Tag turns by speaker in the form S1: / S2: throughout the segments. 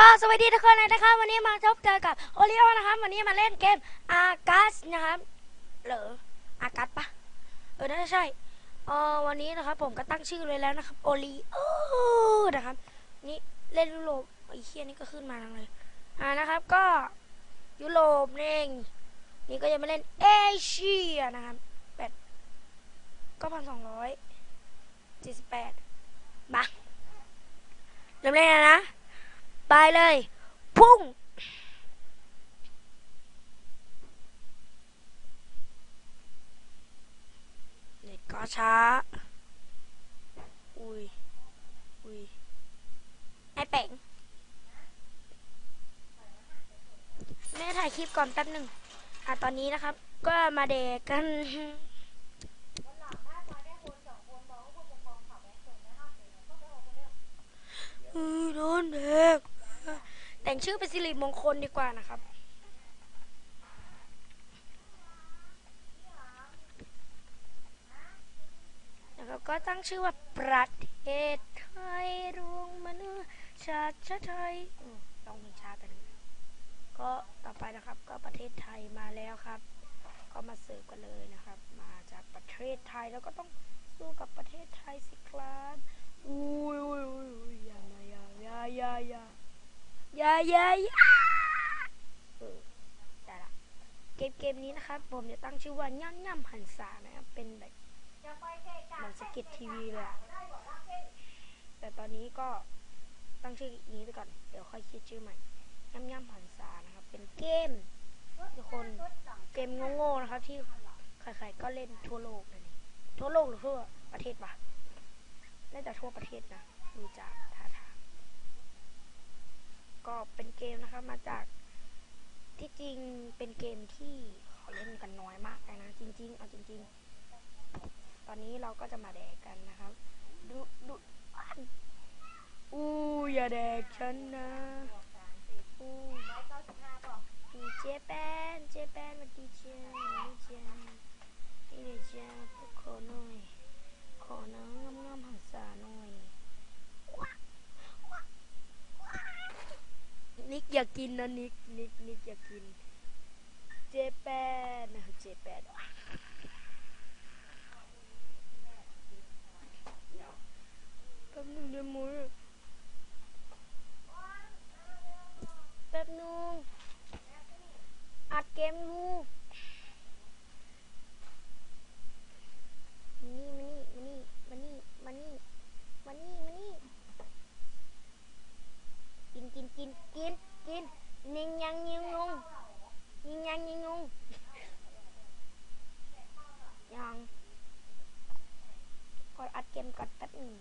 S1: ก็สวัสดีทุกคนเลยนะครับวันนี้มาพบเจอกับโอริโอนะครับ วันนี้มาเล่นเกมอากัสนะครับหรืออากัสปะเออน่าจะใช่เออวันนี้นะครับ ผมก็ตั้งชื่อเลยแล้วนะครับโอริโอนะครับ นี่เล่นยุโรปไอ้เคียนี่ก็ขึ้นมาทางเลย อ่านะครับ ก็ยุโรปเองนี่ก็ยังไม่เล่นเอเชียนะครับแปดก็พันสองร้อยเจ็ดสิบแปดมาเริ่มเล่นแล้วนะ ไปเลย พุ่ง เน็ตก็ช้า อุ้ย อุ้ย ไอ้เป๋งแม่ถ่ายคลิปก่อนแป๊บหนึ่งอะตอนนี้นะครับ ก็มาเดกกัน อือโดนเด็ก แต่งชื่อเป็นสิริมงคลดีกว่านะครับ นะครับก็ตั้งชื่อว่าประเทศไทยรวงมนุษย์ชาติชาไทยต้องเพลงชาติกันก็ต่อไปนะครับก็ประเทศไทยมาแล้วครับ ก็มาเสิร์ฟกันเลยนะครับ มาจากประเทศไทยแล้วก็ต้องสู้กับประเทศไทยสิครับอุ้ยอุ้ยอุ้ยอยอย่ามาอย่าอย่าอย่า ยายาย่าอย่าเออได้ละเกมเกมนี้นะครับ ผมจะตั้งชื่อว่าย่ำย่ำหันษานะครับ เป็นแบบเหมือนสกิททีวีเลย แต่ตอนนี้ก็ตั้งชื่อนี้ไปก่อน เดี๋ยวค่อยคิดชื่อใหม่ย่ำย่ำหันษานะครับ เป็นเกมทุกคนเกมโง่ๆนะครับ ที่ใครๆก็เล่นทั่วโลกเองทั่วโลกหรือทั่วประเทศปะน่าจะทั่วประเทศนะดูจากท่าทาง ก็เป็นเกมนะครับมาจากที่จริงเป็นเกมที่เขาเล่นกันน้อยมากเลยนะ จริง ๆ เอาจริง ๆ ตอนนี้เราก็จะมาแดกกันนะครับ ดูดูอันอู้อย่าแดกฉันนะอู้ดีเจแปนเจแปนมาดีเจดีเจดีเจขอหน่อย ขอน้ำงามงามหันษาหน่อยนิก อยากกินนะนิกนิกนิกอยากกิน เจแปนนะเจแปน แป๊บนึงเดี๋ยวมือแป๊บนึงอัดเกมอยู่มานี่มานี่มานี่มานี่มานี่กินกินกินกินกินนิงยังยิงงงยิงยังยิงงงยังกดอัดเก มก่อนแป๊บหนึ่ง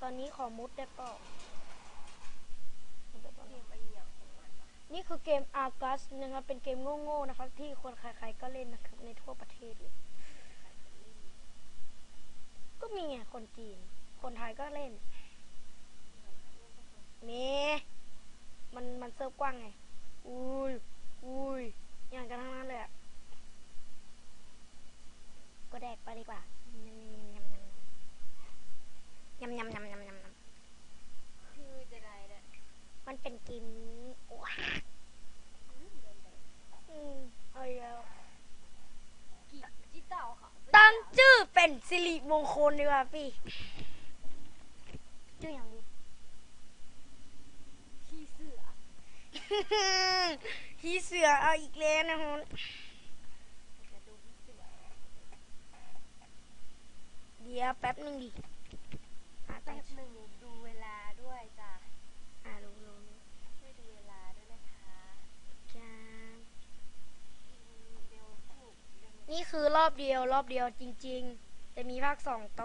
S1: ตอนนี้ขอมุดได้เปล่านี่คือเกมอาร์กัสนะครับ เป็นเกมโง่ๆนะครับ ที่คนใครๆก็เล่นนะครับ ในทั่วประเทศเลย ก็มีไงคนจีน คนไทยก็เล่น เม มันมันเซิร์ฟกว้างไง อุ้ยอุ้ยอย่างกันทั้งนั้นเลยอะก็แดก ไปดีกว่ายำยำยำยำยำยำยำ
S2: คือจะได้เด้อ
S1: มันเป็นเกมว้าอืมเอาอีกแล้ว
S2: กี่จิตเต่าค่ะ
S1: ตั้งชื่อเป็นสิริมงคลดีกว่าพี่ชื่ออย่างดี
S2: ขี้เสือ
S1: ฮีเสือเอาอีกแล้วนะฮะ
S2: จะดูขี้เสือ
S1: เดี๋ยวแป๊บหนึงดิอ่า
S2: แป๊
S1: ตั้ง
S2: บหนึ่งดูเวลาด้วยจ้ะ
S1: อ่าลงลง
S2: ช่วยดูเวลาด้วยนะคะ
S1: จ้า
S2: เร็วผู้เร็ว
S1: นี่คือรอบเดียวรอบเดียวจริง ๆ จะมีภาคสองโต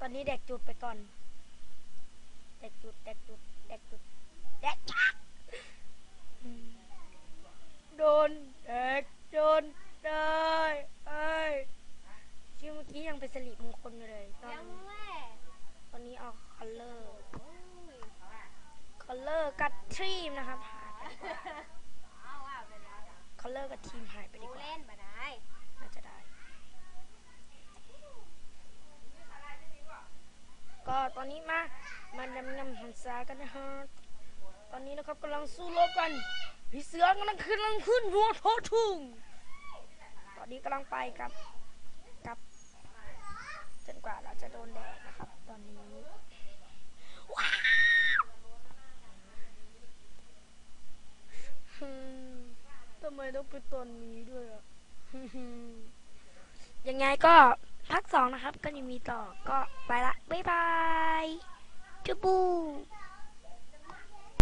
S1: ตอนนี้เด็กจุดไปก่อนเด็กจุดเด็กจุดเด็กจุดเด็กจักอืม นเด็กโดนได้ไอ้ชื่อเมื่อกี้ยังเป็นสิริมงคลอยู่เลยตอนตอนนี้เอาคัลเลอร์
S2: โอ้ย
S1: คัลเลอร์กับทีมนะครับหายไป
S2: อ้าวว่าไปแล้วจ้ะ
S1: คัลเลอร์กับทีมหายไป
S2: ดี
S1: กว่า
S2: เล่นมาได้
S1: จะได้ ก็ตอนนี้มา มานำนำหันษากันนะฮะตอนนี้นะครับกำลังสู้รบกัน พี่เสือกำลังขึ้นกำลังขึ้นหัวโททุ่งตอนนี้กำลังไปกับกับจนกว่าเราจะโดนแดดนะครับ ตอนนี้ว้าวฮึ่มทำไมต้องเป็นตอนนี้ด้วยอะฮึ่มยังไงก็ภาคสองนะครับ ก็ยังมีต่อก็ไปละ บ๊ายบายจุบู